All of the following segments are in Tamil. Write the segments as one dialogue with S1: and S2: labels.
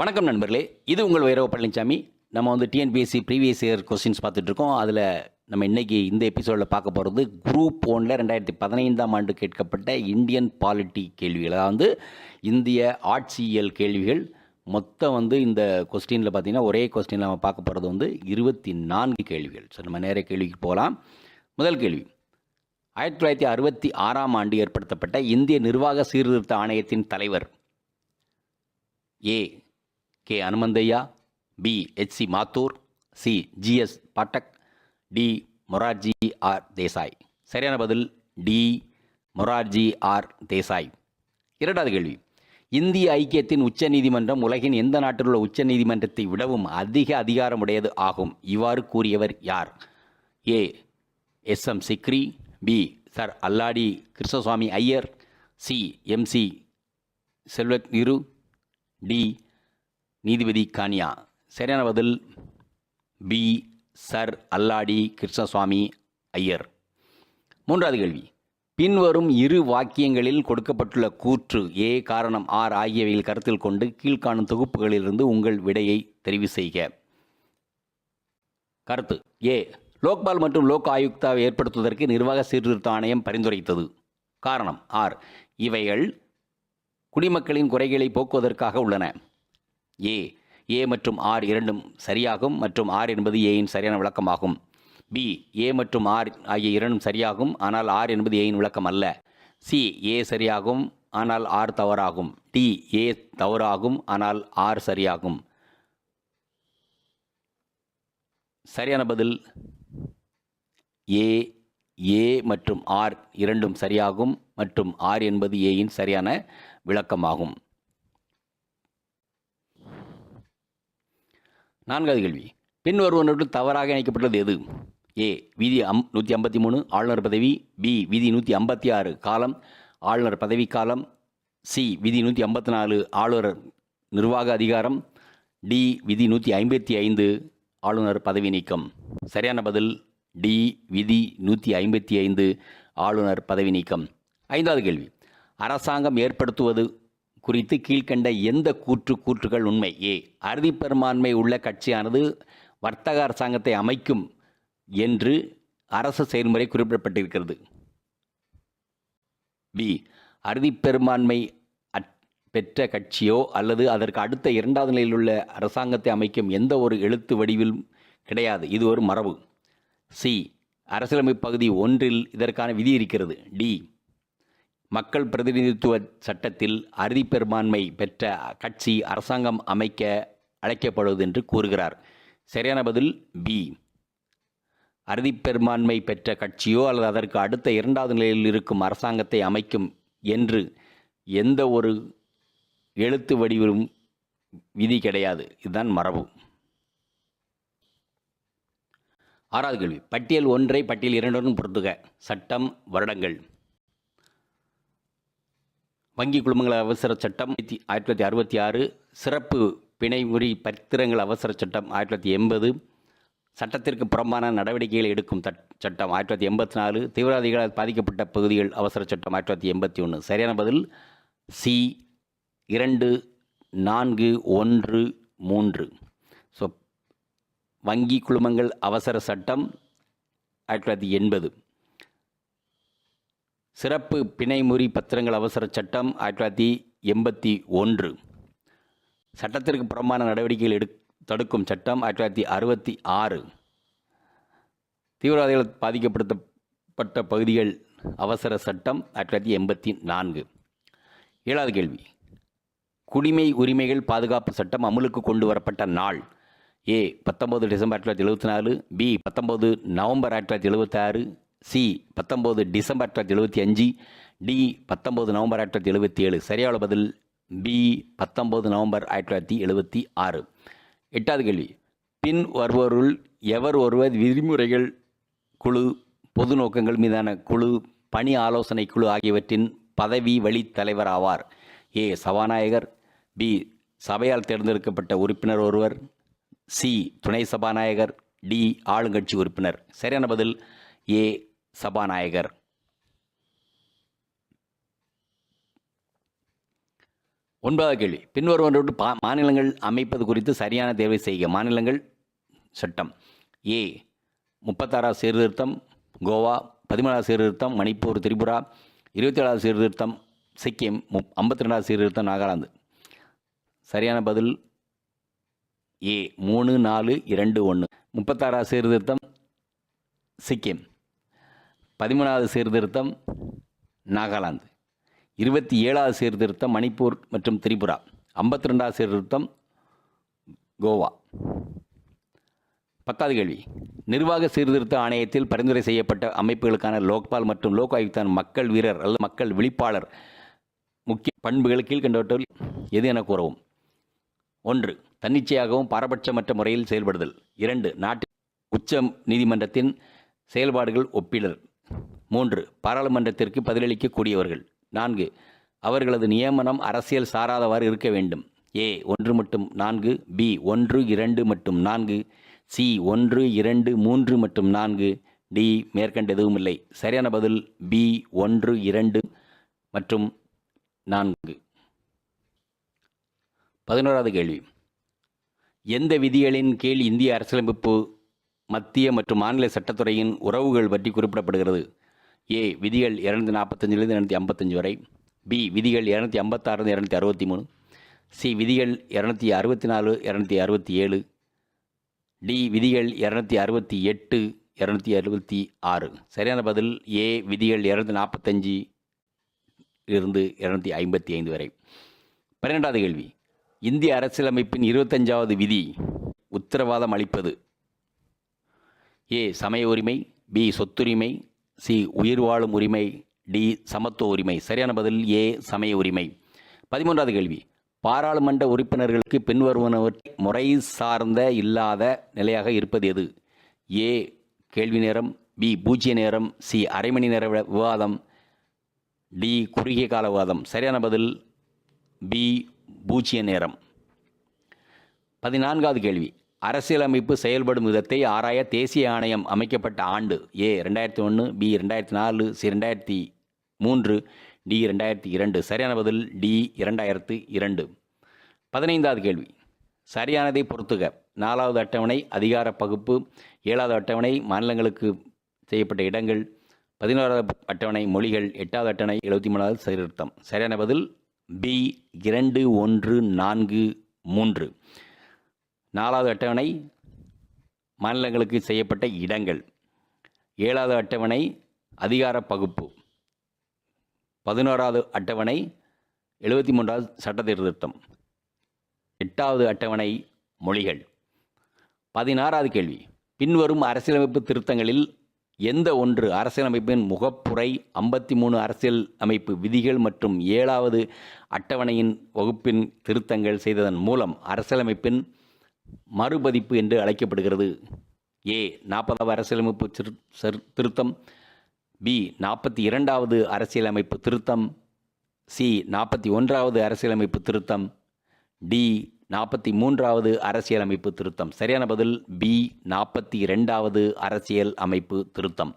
S1: வணக்கம் நண்பர்களே. இது உங்கள் வைரவ பழனிசாமி நம்ம வந்து டிஎன்பிஎஸ்சி ப்ரீவியஸ் இயர் கொஸ்டின்ஸ் பார்த்துட்ருக்கோம். அதில் நம்ம இன்றைக்கி இந்த எபிசோடில் பார்க்க போகிறது குரூப் ஒனில் ரெண்டாயிரத்தி பதினைந்தாம் ஆண்டு கேட்கப்பட்ட இந்தியன் பாலிட்டி கேள்விகள். அதாவது இந்திய ஆட்சியியல் கேள்விகள். மொத்தம் வந்து இந்த கொஸ்டினில் பார்த்தீங்கன்னா ஒரே கொஸ்டினில் நம்ம பார்க்க போகிறது வந்து இருபத்தி நான்கு கேள்விகள். ஸோ நம்ம நேர கேள்விக்கு போகலாம். முதல் கேள்வி. ஆயிரத்தி தொள்ளாயிரத்தி அறுபத்தி ஆறாம் ஆண்டு ஏற்படுத்தப்பட்ட இந்திய நிர்வாக சீர்திருத்த ஆணையத்தின் தலைவர் A. K Hanumanthaiah B H C. Mathur C G S Pathak D Morarji R Desai. சரியான பதில் டி மொரார்ஜி ஆர் தேசாய். இரண்டாவது கேள்வி. இந்திய ஐக்கியத்தின் உச்ச நீதிமன்றம் உலகின் எந்த நாட்டில் உள்ள உச்ச நீதிமன்றத்தை விடவும் அதிக அதிகாரமுடையது ஆகும். இவ்வாறு கூறியவர் யார்? A. S. M. Sikri B. Sir Alladi Krishnaswami Iyer C. M C Setalvad நிரு D. நீதிபதி கானியா. சரியான பதில் பி. சர். அல்லாடி கிருஷ்ணசுவாமி ஐயர். மூன்றாவது கேள்வி. பின்வரும் இரு வாக்கியங்களில் கொடுக்கப்பட்டுள்ள கூற்று ஏ. காரணம் ஆர். ஆகியவையில் கருத்தில் கொண்டு கீழ்காணும் தொகுப்புகளிலிருந்து உங்கள் விடையை தெரிவு செய்க. கருத்து. ஏ. லோக்பால் மற்றும் லோக் ஆயுக்தாவை ஏற்படுத்துவதற்கு நிர்வாக சீர்திருத்த ஆணையம் பரிந்துரைத்தது. காரணம் ஆர். இவைகள் குடிமக்களின் குறைகளை போக்குவதற்காக உள்ளன. ஏ. ஏ மற்றும் ஆர் இரண்டும் சரியாகும் மற்றும் ஆர் என்பது ஏயின் சரியான விளக்கமாகும். பி ஏ மற்றும் ஆர் ஆகிய இரண்டும் சரியாகும் ஆனால் ஆர் என்பது ஏயின் விளக்கம் அல்ல. சி ஏ சரியாகும் ஆனால் ஆர் தவறாகும். டி ஏ தவறாகும் ஆனால் ஆர் சரியாகும். சரியான பதில் ஏ ஏ மற்றும் ஆர் இரண்டும் சரியாகும் மற்றும் ஆர் என்பது ஏயின் சரியான விளக்கமாகும். நான்காவது கேள்வி. பின்வருவனவற்றில் தவறாக இணைக்கப்பட்டுள்ளது எது? ஏ விதி அம் நூற்றி ஐம்பத்தி மூணு ஆளுநர் பதவி பி விதி நூற்றி ஐம்பத்தி ஆறு காலம் ஆளுநர் பதவி காலம் சி விதி நூற்றி ஐம்பத்தி நாலு ஆளுநர் நிர்வாக அதிகாரம் டி விதி நூற்றி ஐம்பத்தி ஐந்து ஆளுநர் பதவி நீக்கம். சரியான பதில் டி விதி நூற்றி ஐம்பத்தி ஐந்து ஆளுநர் பதவி நீக்கம். ஐந்தாவது கேள்வி. அரசாங்கம் ஏற்படுத்துவது குறித்து கீழ்க்கண்ட எந்த கூற்று கூற்றுகள் உண்மை? ஏ அறுதி பெரும்பான்மை உள்ள கட்சியானது வர்த்தக அரசாங்கத்தை அமைக்கும் என்று அரசு செயல்முறை குறிப்பிடப்பட்டிருக்கிறது. பி அறுதி பெரும்பான்மை பெற்ற கட்சியோ அல்லது அதற்கு அடுத்த இரண்டாவது நிலையில் உள்ள அரசாங்கத்தை அமைக்கும் எந்த ஒரு எழுத்து வடிவிலும் கிடையாது. இது ஒரு மரபு. சி அரசியலமைப்பு பகுதி ஒன்றில் இதற்கான விதி இருக்கிறது. டி மக்கள் பிரதிநிதித்துவ சட்டத்தில் அறுதி பெரும்பான்மை பெற்ற கட்சி அரசாங்கம் அமைக்க அழைக்கப்படுவது என்று கூறுகிறார். சரியான பதில் பி அறுதி பெரும்பான்மை பெற்ற கட்சியோ அல்லது அதற்கு அடுத்த இரண்டாவது நிலையில் இருக்கும் அரசாங்கத்தை அமைக்கும் என்று எந்த ஒரு எழுத்து வடிவிலும் விதி கிடையாது. இதுதான் மரபு. ஆறாவது கேள்வி. பட்டியல் ஒன்றை பட்டியல் இரண்டுடன் பொருத்துக. சட்டம் வருடங்கள். வங்கி குழுமங்கள் அவசர சட்டம் ஆயிரத்தி தொள்ளாயிரத்தி அறுபத்தி ஆறு சிறப்பு பிணைமுறி பத்திரங்கள் அவசர சட்டம் ஆயிரத்தி தொள்ளாயிரத்தி எண்பது சட்டத்திற்கு புறம்பான நடவடிக்கைகளை எடுக்கும் தட் சட்டம் ஆயிரத்தி தொள்ளாயிரத்தி எண்பத்தி நாலு தீவிரவாதிகளால் பாதிக்கப்பட்ட பகுதிகள் அவசர சட்டம் ஆயிரத்தி தொள்ளாயிரத்தி எண்பத்தி ஒன்று சரியான பதில்? சி இரண்டு நான்கு ஒன்று மூன்று. ஸோ வங்கி குழுமங்கள் அவசர சட்டம் ஆயிரத்தி தொள்ளாயிரத்தி எண்பது. சிறப்பு பிணைமுறி பத்திரங்கள் அவசர சட்டம் ஆயிரத்தி தொள்ளாயிரத்தி எண்பத்தி ஒன்று. சட்டத்திற்கு புறம்பான நடவடிக்கைகள் எடு தடுக்கும் சட்டம் ஆயிரத்தி தொள்ளாயிரத்தி அறுபத்தி ஆறு. தீவிரவாதிகள் பாதிக்கப்படுத்தப்பட்ட பகுதிகள் அவசர சட்டம் ஆயிரத்தி தொள்ளாயிரத்தி எண்பத்தி நான்கு. ஏழாவது கேள்வி. குடிமை உரிமைகள் பாதுகாப்பு சட்டம் அமலுக்கு கொண்டு வரப்பட்ட நாள். ஏ பத்தொம்பது டிசம்பர் ஆயிரத்தி தொள்ளாயிரத்தி எழுபத்தி நாலு. பி பத்தொம்பது நவம்பர் ஆயிரத்தி தொள்ளாயிரத்தி எழுபத்தாறு சி பத்தொம்பது டிசம்பர் ஆயிரத்தி எழுபத்தி அஞ்சு டி பத்தொம்பது நவம்பர் ஆயிரத்தி தொள்ளாயிரத்தி எழுபத்தி ஏழு. சரியான பதில் பி பத்தொம்பது நவம்பர் ஆயிரத்தி தொள்ளாயிரத்தி எழுபத்தி ஆறு. எட்டாவது கேள்வி. பின் வருவோருள் எவர் ஒருவர் விதிமுறைகள் குழு பொது நோக்கங்கள் மீதான குழு பணி ஆலோசனை குழு ஆகியவற்றின் பதவி வழி தலைவர் ஆவார். ஏ சபாநாயகர். பி சபையால் தேர்ந்தெடுக்கப்பட்ட உறுப்பினர் ஒருவர். சி துணை சபாநாயகர். டி ஆளுங்கட்சி உறுப்பினர். சரியான பதில் ஏ சபாநாயகர். ஒன்பதாவது கேள்வி. பின்வருவன்றோடு பா மாநிலங்கள் அமைப்பது குறித்து சரியான தேர்வை செய்க. மாநிலங்கள் சட்டம். ஏ முப்பத்தாறாவது சீர்திருத்தம் கோவா. பதிமூணாவது சீர்திருத்தம் மணிப்பூர் திரிபுரா. இருபத்தி ஏழாவது சீர்திருத்தம் சிக்கிம். முப் ஐம்பத்தி ரெண்டாவது சீர்திருத்தம் நாகாலாந்து. சரியான பதில்? ஏ மூணு நாலு இரண்டு ஒன்று முப்பத்தாறாவது சீர்திருத்தம் சிக்கிம். பதிமூணாவது சீர்திருத்தம் நாகாலாந்து. இருபத்தி ஏழாவது சீர்திருத்தம் மணிப்பூர் மற்றும் திரிபுரா. ஐம்பத்தி ரெண்டாவது சீர்திருத்தம் கோவா. பத்தாவது கேள்வி. நிர்வாக சீர்திருத்த ஆணையத்தில் பரிந்துரை செய்யப்பட்ட அமைப்புகளுக்கான லோக்பால் மற்றும் லோக் ஆயுக்தான் மக்கள் வீரர் அல்லது மக்கள் விழிப்பாளர் முக்கிய பண்புகள் கீழ்கண்டவற்றில் எது என கூறவும். ஒன்று தன்னிச்சையாகவும் பாரபட்சமற்ற முறையில் செயல்படுதல். இரண்டு நாட்டின் உச்ச நீதிமன்றத்தின் செயல்பாடுகள் ஒப்பிடல். மூன்று பாராளுமன்றத்திற்கு பதிலளிக்கக்கூடியவர்கள். நான்கு அவர்களது நியமனம் அரசியல் சாராதவாறு இருக்க வேண்டும். ஏ ஒன்று மட்டும். நான்கு பி ஒன்று இரண்டு மற்றும் நான்கு சி ஒன்று இரண்டு மூன்று மற்றும் நான்கு டி மேற்கண்ட எதுவும் இல்லை. சரியான பதில் பி ஒன்று இரண்டு மற்றும் நான்கு. பதினோராவது கேள்வி. எந்த விதிகளின் கீழ் இந்திய அரசியலமைப்பு மத்திய மற்றும் மாநில சட்டத்துறையின் உறவுகள் பற்றி குறிப்பிடப்படுகிறது? ஏ விதிகள் இரநூத்தி நாற்பத்தஞ்சிலிருந்து இரநூத்தி ஐம்பத்தஞ்சு வரை. பி விதிகள் இரநூத்தி ஐம்பத்தாறு இரநூத்தி அறுபத்தி மூணு சி விதிகள் இரநூத்தி அறுபத்தி நாலு இரநூத்தி அறுபத்தி ஏழு டி விதிகள் இரநூத்தி அறுபத்தி எட்டு இரநூத்தி அறுபத்தி ஆறு சரியான பதில் ஏ விதிகள் இரநூத்தி நாற்பத்தஞ்சு இருந்து இரநூத்தி ஐம்பத்தி ஐந்து வரை. பன்னிரெண்டாவது கேள்வி. இந்திய அரசியலமைப்பின் இருபத்தஞ்சாவது விதி உத்தரவாதம் அளிப்பது. ஏ சமய உரிமை. பி சொத்துரிமை. சி உயிர் வாழும் உரிமை டி சமத்துவ உரிமை. சரியான பதில் ஏ சமய உரிமை. பதிமூன்றாவது கேள்வி. பாராளுமன்ற உறுப்பினர்களுக்கு பின்வருவனவற் முறை சார்ந்த இல்லாத நிலையாக இருப்பது எது? ஏ கேள்வி நேரம். பி பூஜ்ய நேரம். சி அரை மணி நேர விவாதம். டி குறுகிய கால விவாதம். சரியான பதில் பி பூஜ்ய நேரம். பதினான்காவது கேள்வி. அரசியலமைப்பு செயல்படும் விதத்தை ஆராய தேசிய ஆணையம் அமைக்கப்பட்ட ஆண்டு ஏ ரெண்டாயிரத்தி ஒன்று பி ரெண்டாயிரத்தி நாலு சி ரெண்டாயிரத்தி மூன்று டி ரெண்டாயிரத்தி இரண்டு. சரியான பதில் டி இரண்டாயிரத்து இரண்டு. பதினைந்தாவது கேள்வி. சரியானதை பொறுத்துக. நாலாவது அட்டவணை அதிகார பகுப்பு. ஏழாவது அட்டவணை மாநிலங்களுக்கு செய்யப்பட்ட இடங்கள். பதினோராவது அட்டவணை மொழிகள். எட்டாவது அட்டவணை எழுபத்தி மூணாவது சீர்திருத்தம். சரியான பதில் பி இரண்டு ஒன்று நான்கு மூன்று. நாலாவது அட்டவணை மாநிலங்களுக்கு செய்யப்பட்ட இடங்கள். ஏழாவது அட்டவணை அதிகார பகுப்பு. பதினோராவது அட்டவணை எழுபத்தி மூன்றாவது சட்ட திருத்தம். எட்டாவது அட்டவணை மொழிகள். பதினாறாவது கேள்வி. பின்வரும் அரசியலமைப்பு திருத்தங்களில் எந்த ஒன்று அரசியலமைப்பின் முகப்புரை ஐம்பத்தி மூணு அரசியல் அமைப்பு விதிகள் மற்றும் ஏழாவது அட்டவணையின் வகுப்பின் திருத்தங்கள் செய்ததன் மூலம் அரசியலமைப்பின் மறுபதிப்பு என்று அழைக்கப்படுகிறது. ஏ நாற்பதாவது அரசியலமைப்பு சிறு- திருத்தம். பி நாற்பத்தி இரண்டாவது அரசியலமைப்பு திருத்தம். சி நாற்பத்தி ஒன்றாவது அரசியலமைப்பு திருத்தம். டி நாற்பத்தி மூன்றாவது அரசியலமைப்பு திருத்தம். சரியான பதில் பி நாற்பத்தி இரண்டாவது அரசியல் அமைப்பு திருத்தம்.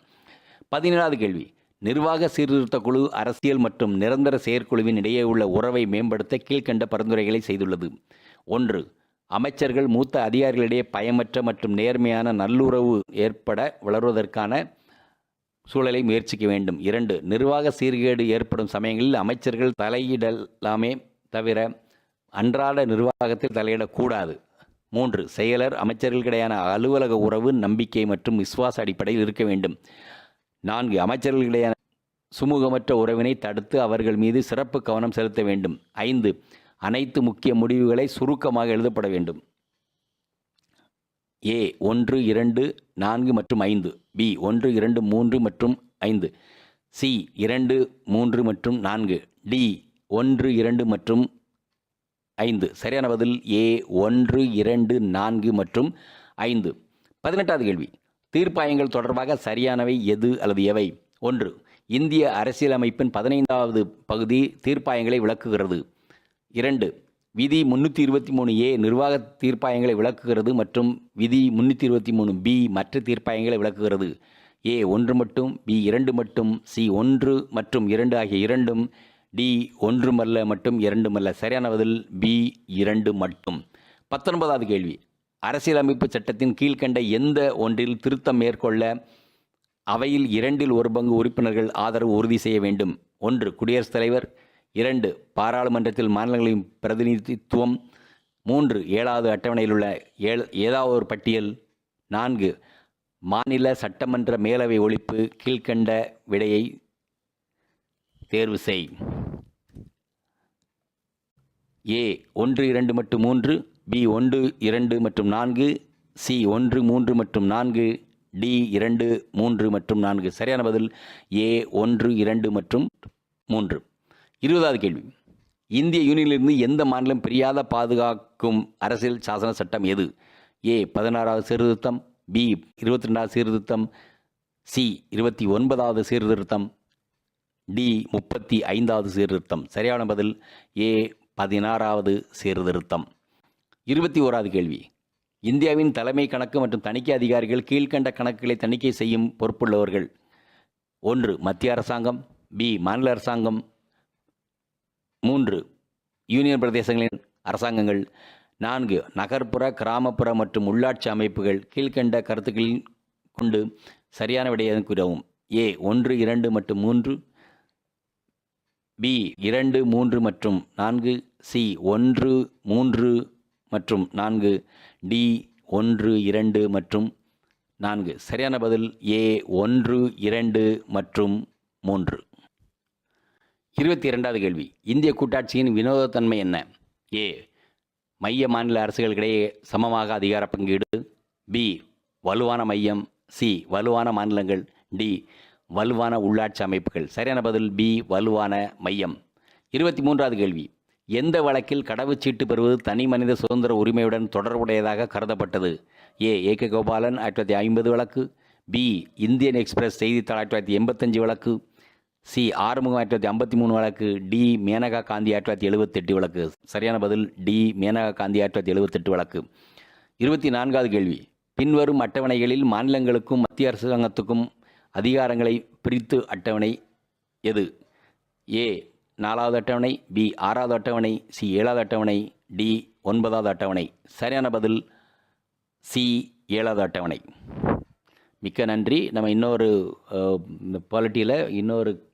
S1: பதினேழாவது கேள்வி. நிர்வாக சீர்திருத்த குழு அரசியல் மற்றும் நிரந்தர செயற்குழுவின் இடையே உள்ள உறவை மேம்படுத்த கீழ்க்கண்ட பரிந்துரைகளை செய்துள்ளது. ஒன்று அமைச்சர்கள் மூத்த அதிகாரிகளிடையே பயமற்ற மற்றும் நேர்மையான நல்லுறவு ஏற்பட வளர்வதற்கான சூழலை முயற்சிக்க வேண்டும். இரண்டு நிர்வாக சீர்கேடு ஏற்படும் சமயங்களில் அமைச்சர்கள் தலையிடலாமே தவிர அன்றாட நிர்வாகத்தில் தலையிடக்கூடாது. மூன்று செயலர் அமைச்சர்களுக்கிடையான அலுவலக உறவு நம்பிக்கை மற்றும் விசுவாச அடிப்படையில் இருக்க வேண்டும். நான்கு அமைச்சர்களுக்கிடையான சுமூகமற்ற உறவினை தடுத்து அவர்கள் மீது சிறப்பு கவனம் செலுத்த வேண்டும். ஐந்து அனைத்து முக்கிய முடிவுகளை சுருக்கமாக எழுதப்பட வேண்டும். ஏ ஒன்று இரண்டு நான்கு மற்றும் ஐந்து. பி ஒன்று இரண்டு மூன்று மற்றும் ஐந்து. சி இரண்டு மூன்று மற்றும் நான்கு. டி ஒன்று இரண்டு மற்றும் ஐந்து. சரியான பதில் ஏ ஒன்று இரண்டு நான்கு மற்றும் ஐந்து. பதினெட்டாவது கேள்வி. தீர்ப்பாயங்கள் தொடர்பாக சரியானவை எது அல்லது எவை? ஒன்று இந்திய அரசியலமைப்பின் பதினைந்தாவது பகுதி தீர்ப்பாயங்களை விளக்குகிறது. இரண்டு விதி முன்னூற்றி இருபத்தி மூணு ஏ நிர்வாக தீர்ப்பாயங்களை விளக்குகிறது மற்றும் விதி முன்னூற்றி இருபத்தி மூணு பி மற்ற தீர்ப்பாயங்களை விளக்குகிறது. ஏ ஒன்று மட்டும் பி இரண்டு மட்டும் சி ஒன்று மற்றும் இரண்டு ஆகிய இரண்டும் டி ஒன்றுமல்ல மட்டும் இரண்டுமல்ல சரியான பதில் பி இரண்டு மட்டும். பத்தொன்பதாவது கேள்வி. அரசியலமைப்பு சட்டத்தின் கீழ்கண்ட எந்த ஒன்றில் திருத்தம் மேற்கொள்ள அவையில் இரண்டில் ஒரு பங்கு உறுப்பினர்கள் ஆதரவு உறுதி செய்ய வேண்டும்? ஒன்று குடியரசுத் தலைவர் இரண்டு பாராளுமன்றத்தில் மாநிலங்களின் பிரதிநிதித்துவம். மூன்று ஏழாவது அட்டவணையில் உள்ள ஏழ் ஏதாவது ஒரு பட்டியல். நான்கு மாநில சட்டமன்ற மேலவை ஒழிப்பு கீழ்க்கண்ட விடையை தேர்வு செய். ஏ ஒன்று இரண்டு மற்றும் மூன்று பி ஒன்று இரண்டு மற்றும் நான்கு சி ஒன்று மூன்று மற்றும் நான்கு டி இரண்டு மூன்று மற்றும் நான்கு. சரியான பதில் ஏ ஒன்று இரண்டு மற்றும் மூன்று. இருபதாவது கேள்வி. இந்திய யூனியனிலிருந்து எந்த மாநிலம் பிரியாத பாதுகாக்கும் அரசியல் சாசன சட்டம் எது? ஏ பதினாறாவது சீர்திருத்தம் பி இருபத்தி ரெண்டாவது சீர்திருத்தம் சி இருபத்தி ஒன்பதாவது சீர்திருத்தம் டி முப்பத்தி ஐந்தாவது சீர்திருத்தம். சரியான பதில் ஏ பதினாறாவது சீர்திருத்தம். இருபத்தி ஓராவது கேள்வி. இந்தியாவின் தலைமை கணக்கு மற்றும் தணிக்கை அதிகாரிகள் கீழ்க்கண்ட கணக்குகளை தணிக்கை செய்யும் பொறுப்புள்ளவர்கள். ஒன்று மத்திய அரசாங்கம் பி மாநில அரசாங்கம் மூன்று யூனியன் பிரதேசங்களின் அரசாங்கங்கள். நான்கு நகர்ப்புற கிராமப்புற மற்றும் உள்ளாட்சி அமைப்புகள் கீழ்கண்ட கருத்துக்களில் கொண்டு சரியான விடையை கூறவும்? ஏ ஒன்று இரண்டு மற்றும் மூன்று. பி இரண்டு மூன்று மற்றும் நான்கு. சி ஒன்று மூன்று மற்றும் நான்கு. டி ஒன்று இரண்டு மற்றும் நான்கு. சரியான பதில் ஏ ஒன்று இரண்டு மற்றும் மூன்று. இருபத்தி இரண்டாவது கேள்வி. இந்திய கூட்டாட்சியின் வினோதத்தன்மை என்ன? ஏ மைய மாநில அரசுகளுக்கிடையே சமமாக அதிகார பங்கீடு. பி வலுவான மையம். சி வலுவான மாநிலங்கள். டி வலுவான உள்ளாட்சி அமைப்புகள். சரியான பதில் பி வலுவான மையம். இருபத்தி மூன்றாவது கேள்வி. எந்த வழக்கில் கடவுச்சீட்டு பெறுவது தனி மனித சுதந்திர உரிமையுடன் தொடர்புடையதாக கருதப்பட்டது? ஏ ஏகே கோபாலன் ஆயிரத்தி தொள்ளாயிரத்தி ஐம்பது வழக்கு. பி இந்தியன் எக்ஸ்பிரஸ் செய்தித்தாள் ஆயிரத்தி தொள்ளாயிரத்தி எண்பத்தஞ்சு வழக்கு. சி ஆறுமுகம் ஆயிரத்தி தொள்ளாயிரத்தி ஐம்பத்தி மூணு வழக்கு டி மேனகா காந்தி ஆயிரத்தி தொள்ளாயிரத்தி எழுபத்தெட்டு வழக்கு. சரியான பதில் டி மேனகா காந்தி ஆயிரத்தி தொள்ளாயிரத்தி எழுபத்தெட்டு வழக்கு. இருபத்தி நான்காவது கேள்வி. பின்வரும் அட்டவணைகளில் மாநிலங்களுக்கும் மத்திய அரசாங்கத்துக்கும் அதிகாரங்களை பிரித்து அட்டவணை எது? ஏ நாலாவது அட்டவணை பி ஆறாவது அட்டவணை சி ஏழாவது அட்டவணை டி ஒன்பதாவது அட்டவணை. சரியான பதில் சி ஏழாவது அட்டவணை. மிக்க நன்றி. நம்ம இன்னொரு பாலிட்டியில் இன்னொரு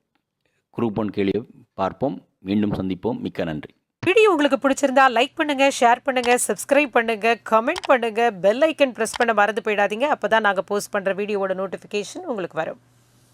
S1: குரூப் ஒன் கேள்வியை பார்ப்போம். மீண்டும் சந்திப்போம். மிக்க நன்றி.
S2: வீடியோ உங்களுக்கு பிடிச்சிருந்தா லைக் பண்ணுங்க ஷேர் பண்ணுங்க சப்ஸ்கிரைப் பண்ணுங்க கமெண்ட் பண்ணுங்க பெல் ஐக்கன் பிரஸ் பண்ண மறந்து போயிடாதீங்க. அப்பதான் நாங்க போஸ்ட் பண்ற வீடியோவோட நோட்டிபிகேஷன் உங்களுக்கு வரும்.